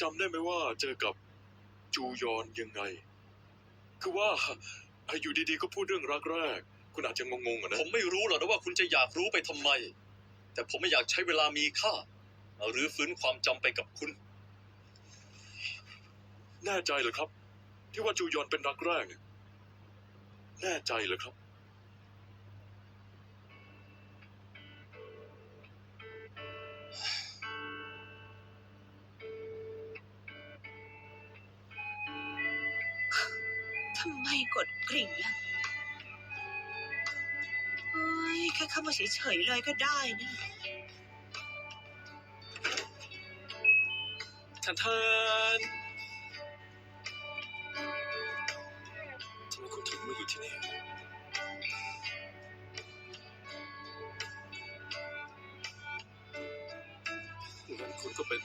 จำได้ไหมว่าเจอกับจูยอนยังไง คือว่าอยู่ดีๆก็พูดเรื่องรักแรก คุณอาจจะงงๆอะนะผมไม่รู้หรอกนะว่าคุณจะอยากรู้ไปทำไม แต่ผมไม่อยากใช้เวลามีค่ามารื้อฟื้นความจำไปกับคุณ แน่ใจเหรอครับ ที่ว่าจูยอนเป็นรักแรกเนี่ยแน่ใจเหรอครับ ทำไมกดกริ่งล่ะเฮ้ยแค่เข้ามาเฉยๆเลยก็ได้นี่ท่านท่านทำไมคุณถึงมาอยู่ที่นี่งั้นคุณก็เป็น